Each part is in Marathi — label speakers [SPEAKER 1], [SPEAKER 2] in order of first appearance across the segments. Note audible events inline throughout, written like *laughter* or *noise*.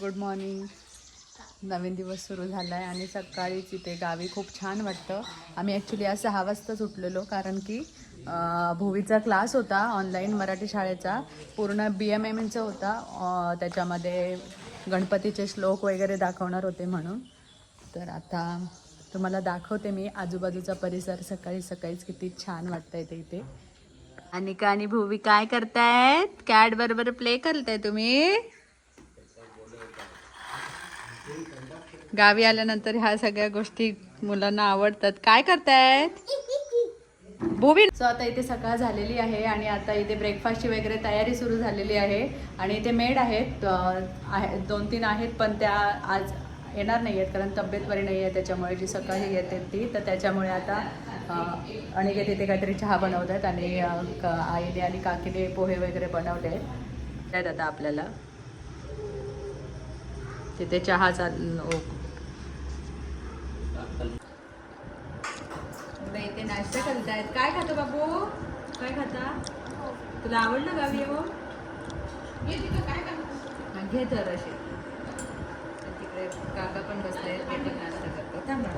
[SPEAKER 1] गुड मॉर्निंग नवीन दिवस सुरू झाला आहे आणि सकाळीच इथे गावी खूप छान वाटतं. आम्ही ॲक्च्युली आज सहा वाजताच उठलेलो कारण की भोवीचा भुवीचा क्लास होता ऑनलाईन मराठी शाळेचा. पूर्ण बी एम एम एनचा होता. त्याच्यामध्ये गणपतीचे श्लोक वगैरे दाखवणार होते म्हणून. तर आता तुम्हाला दाखवते मी. आजूबाजूचा परिसर सकाळी सकाळीच किती छान वाटतंय ते इथे. अनिका आणि भुवी काय करतायत? कॅट बरोबर प्ले करताय तुम्ही? गावी आल्यानंतर ह्या सगळ्या गोष्टी मुलांना आवडतात. काय करतायत? भूवी सो आता इथे सकाळ झालेली आहे आणि आता इथे ब्रेकफास्टची वगैरे तयारी सुरू झालेली आहे. आणि इथे मेड आहेत. दोन तीन आहेत पण त्या आज येणार नाही आहेत कारण तब्येत बरी नाही आहे त्याच्यामुळे जी सकाळी येते ती तर त्याच्यामुळे आता अं, तिथे काहीतरी चहा बनवत आहेत आणि आईने आणि काकीने पोहे वगैरे बनवले आहेत. त्यात आता आपल्याला. तिथे चहा चाल ओ- आता इथे नाश्ता करतायत. काय खातो बाबू? काय खाता? तुला आवडलं गावी हो हा, घे तर असे तिकडे काका पण बसले ते पण नाश्ता करतो थांब ना.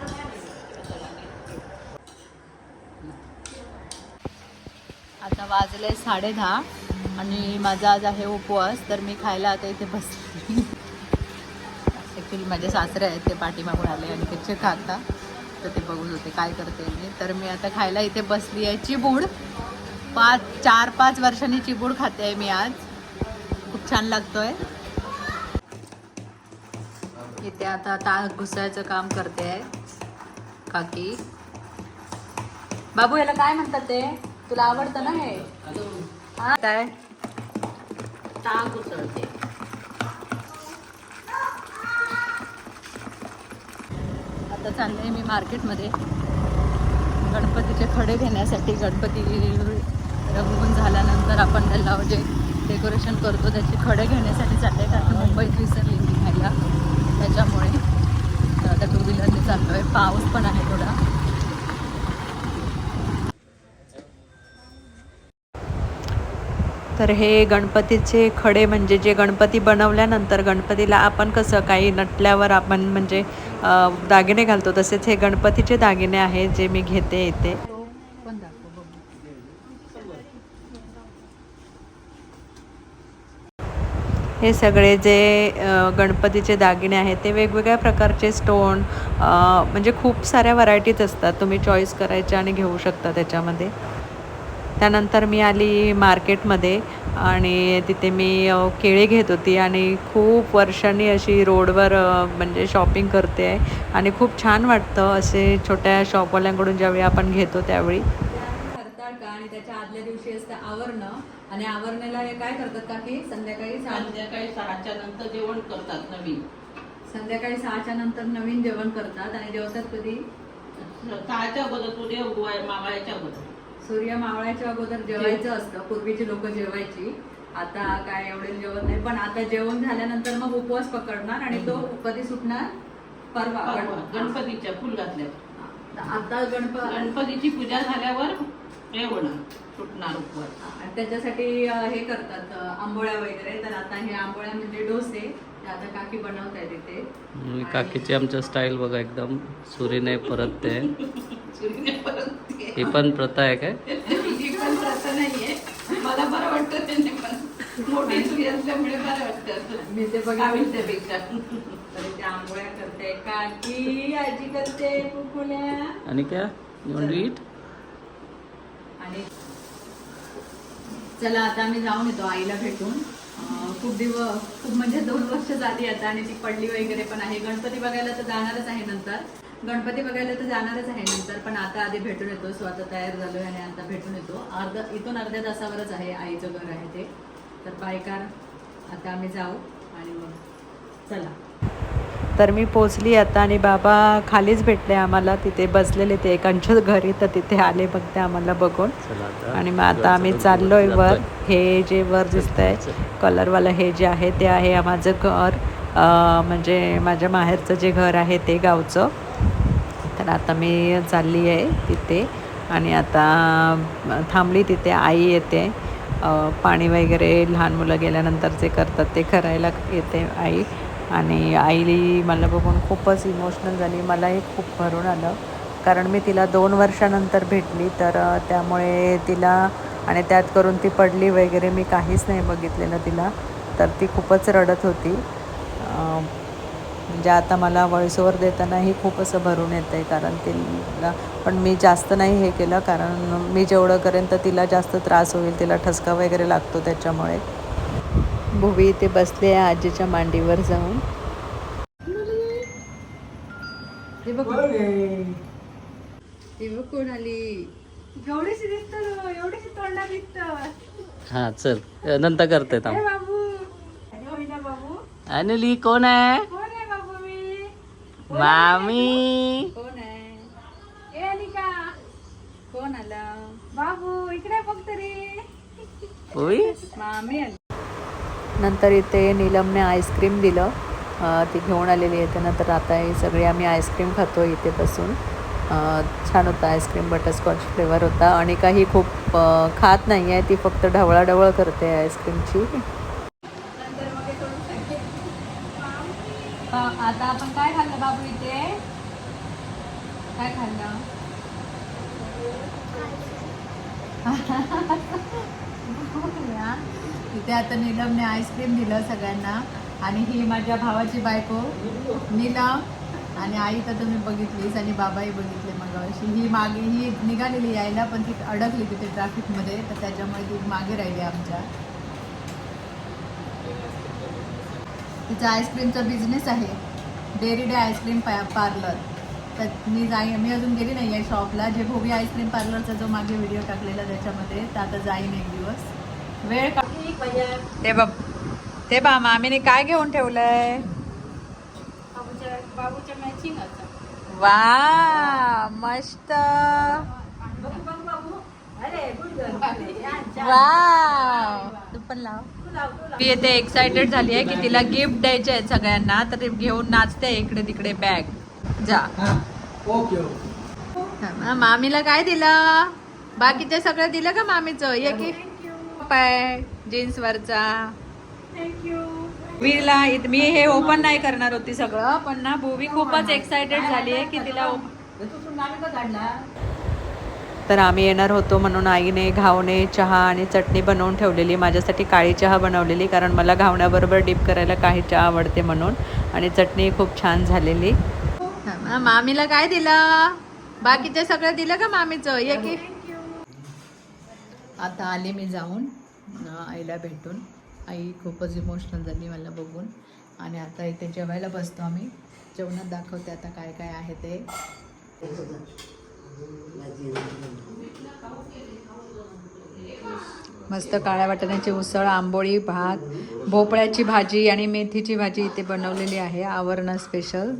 [SPEAKER 1] आता वाजले साडे दहा आणि माझा आज आहे उपवास तर मी खायला आता इथे बसली. ॲक्च्युली माझे सासरे आहेत ते पाठीमागून आले आणि त्याचे खाता तर ते बघत होते काय करते मी? तर मी आता खायला इथे बसली आहे चिबूड. पाच चार पाच वर्षांनी चिबूड खाते आहे मी आज. खूप छान लागतोय. इथे आता ताक घुसायचं काम करते आहे काकी. बाबू याला काय म्हणतात ते? तुला आवडतं ना हे? हा? काय
[SPEAKER 2] ताक उसळते
[SPEAKER 1] आता चालले मी मार्केटमध्ये. गणपतीचे खडे घेण्यासाठी गणपती रंगून झाल्यानंतर आपण त्याला जे डेकोरेशन करतो त्याचे खडे घेण्यासाठी चालले कारण मुंबईत विसरली मी घ्यायला त्याच्यामुळे आता टू व्हीलरने चाललो आहे पाऊस पण आहे थोडा. तर हे गणपतीचे खडे म्हणजे जे गणपती बनवल्यानंतर गणपतीला आपण कसं काही नटल्यावर आपण म्हणजे दागिने घालतो. तसेच हे गणपतीचे दागिने आहेत जे मी घेते इथे. हे सगळे जे गणपतीचे दागिने आहेत ते वेगवेगळ्या प्रकारचे स्टोन म्हणजे खूप साऱ्या व्हरायटीज असतात. तुम्ही चॉईस करायचे आणि घेऊ शकता त्याच्यामध्ये. त्यानंतर मी आली मार्केटमध्ये आणि तिथे मी केळी घेत होती आणि खूप वर्षांनी अशी रोडवर म्हणजे शॉपिंग करते आहे आणि खूप छान वाटतं असे छोट्या शॉपवाल्यांकडून ज्यावेळी आपण घेतो त्यावेळी. करतात का? आणि त्याच्या आदल्या दिवशी असतं आवरणं. आणि आवरणेला हे काय करतात का की संध्याकाळी
[SPEAKER 2] संध्याकाळी सहाच्या नंतर जेवण करतात नवीन.
[SPEAKER 1] संध्याकाळी सहाच्या नंतर नवीन जेवण करतात आणि जेवतात कधी?
[SPEAKER 2] सहाच्या अगोदर सूर्य उगवाय मावळायच्या अगोदर.
[SPEAKER 1] सूर्य मावळाच्या अगोदर जेवायचं असतं. पूर्वीची लोक जेवायची. आता काय एवढे जेवत नाही. पण आता जेवण झाल्यानंतर मग उपवास पकडणार आणि तो कधी सुटणार? परवा.
[SPEAKER 2] परवा. गणपतीच्या. फुल घातल्या
[SPEAKER 1] आता गणपती
[SPEAKER 2] गणपतीची पूजा झाल्यावर हे होणार. सुटणार उपवास.
[SPEAKER 1] आणि त्याच्यासाठी हे करतात आंबोळ्या वगैरे. तर आता हे आंबोळ्या म्हणजे डोसे. ते आता काकी बनवत आहेत इथे.
[SPEAKER 3] आणि काकीची आमच्या स्टाईल बघा एकदम. सुरीने परत ते
[SPEAKER 2] सूर्यने परत ते- *laughs*
[SPEAKER 3] ही पण प्रथा आहे काय?
[SPEAKER 2] ही पण प्रथा नाहीये. मला बरं वाटतं त्यांनी पण मोठी सुरी असल्यामुळे बरं वाटतं.
[SPEAKER 1] मी ते आंबोळ्या करते. काकी आजी करते कुकुल्या.
[SPEAKER 3] आणि क्या?
[SPEAKER 1] आणि चला आता आम्ही जाऊन येतो आईला भेटून. खूप दिवस खूप म्हणजे दोन वर्ष झाली आता आणि ती पडली वगैरे पण आहे. गणपती बघायला तर जाणारच आहे नंतर. गणपती बघायला तर जाणारच आहे नंतर पण आता आधी भेटून येतो सो आता तयार झालोय आणि आता भेटून येतो. अर्धा इथून अर्ध्या तासावरच आहे आईचं घर आहे ते. तर बायकार आता आम्ही जाऊ आणि मग चला. तर मी पोचली आता आणि बाबा खालीच भेटले आम्हाला तिथे बसलेले ते एकांच्या घरी तर तिथे आले बघ ते आम्हाला बघून. आणि मग आता आम्ही चाललोय वर. हे जे वर दिसतंय कलरवालं हे जे आहे ते आहे माझं घर. म्हणजे माझ्या माहेरचं जे घर आहे ते गावचं. आता मी चालली आहे तिथे आणि आता थांबली तिथे आई येते. पाणी वगैरे लहान मुलं गेल्यानंतर जे करतात ते करायला येते आई. आणि आई मला बघून खूपच इमोशनल झाली. मलाही खूप भरून आलं. कारण मी तिला दोन वर्षानंतर भेटली तर त्यामुळे तिला आणि त्यात करून ती पडली वगैरे मी काहीच नाही बघितलेलं तिला. तर ती खूपच रडत होती. म्हणजे आता मला व्हॉइसओव्हर देतानाही खूप असं भरून येतं आहे कारण तिला पण मी जास्त नाही हे केलं कारण मी जेवढं करेन तर तिला जास्त त्रास होईल तिला ठसका वगैरे लागतो त्याच्यामुळे. भुवी इथे बसली आहे आजीच्या मांडीवर जाऊन. हे हे कोण आली.
[SPEAKER 2] एवढीशी दिसत एवढीशी तोंडा दिसत.
[SPEAKER 3] हा चल. नंतर करते थांब.
[SPEAKER 2] बाबू.
[SPEAKER 3] अनिली कोण आहे? मामी.
[SPEAKER 1] कोण आहे?
[SPEAKER 2] ए अनिका
[SPEAKER 1] कोण आला?
[SPEAKER 2] बाबू इकडे बघ तरी.
[SPEAKER 3] होई
[SPEAKER 1] मामी आली. नंतर इथे नीलमने आईस्क्रीम दिलं. अं, ती घेऊन आलेली आहे. त्यानंतर आता हे सगळे आम्ही आईस्क्रीम खातो इथे बसून. अं, छान होता आईस्क्रीम बटरस्कॉच फ्लेवर होता. आणि काही खूप अं, खात नाही आहे ती फक्त ढवळाढवळ करते आईस्क्रीमची. आता आपण काय खाल्लं बाबू इथे? काय खाल्लं? इथे आता नीलमने आईस्क्रीम दिलं सगळ्यांना. आणि ही माझ्या भावाची बायको नीलम. आणि आई तर तुम्ही बघितलीच आणि बाबाही बघितले मगाशी ही मागे ही निघालेली यायला पण ती अडकली तिथे ट्रॅफिकमध्ये तर त्याच्यामुळे ती मागे राहिली आमच्या. तिचा आईस्क्रीमचा बिझनेस आहे. डेअरी डे आईस्क्रीम पा पार्लर तर मी जाई मी अजून गेली नाही आहे शॉपला जे भोगी आईस्क्रीम पार्लरचा जो मागे व्हिडिओ टाकलेला त्याच्यामध्ये तर आता जाईन एक दिवस. वेळ का ते बघ. ते बा मामीने काय घेऊन ठेवलंय? वा मस्त.
[SPEAKER 2] बघू बघ बाबू अरे गुड
[SPEAKER 1] वा तू पण लाव. मी येते एक्साइटेड झाली आहे की तिला गिफ्ट द्यायचे आहेत सगळ्यांना. तर ती घेऊन नाचते इकडे तिकडे बॅग जा. हा, मामीला काय दिलं? बाकीचे सगळं दिलं का मामीचं? ये की. पाय जीन्स वरचा.
[SPEAKER 2] थँक्यू
[SPEAKER 1] वीरला मी हे ओपन नाही करणार होती सगळं पण ना भूवी खूपच एक्साइटेड झाली आहे की तिला तर आम्ही येणार होतो म्हणून आईने घावणे चहा आणि चटणी बनवून ठेवलेली. माझ्यासाठी काळी चहा बनवलेली कारण मला घावण्याबरोबर डीप करायला काही चहा आवडते म्हणून. आणि चटणी खूप छान झालेली. मामीला काय दिलं? बाकीचे सगळं दिलं का मामीचं? ये की. आता आले मी जाऊन आईला भेटून. आई खूपच इमोशनल झाली मला बघून. आणि आता इथे जेवायला बसतो आम्ही. जेवणात दाखवते आता काय काय आहे ते. मस्त काळ्या वाटाण्याची उसळ आंबोळी भात भोपळ्याची भाजी आणि मेथीची भाजी इथे बनवलेली आहे. आवरणं स्पेशल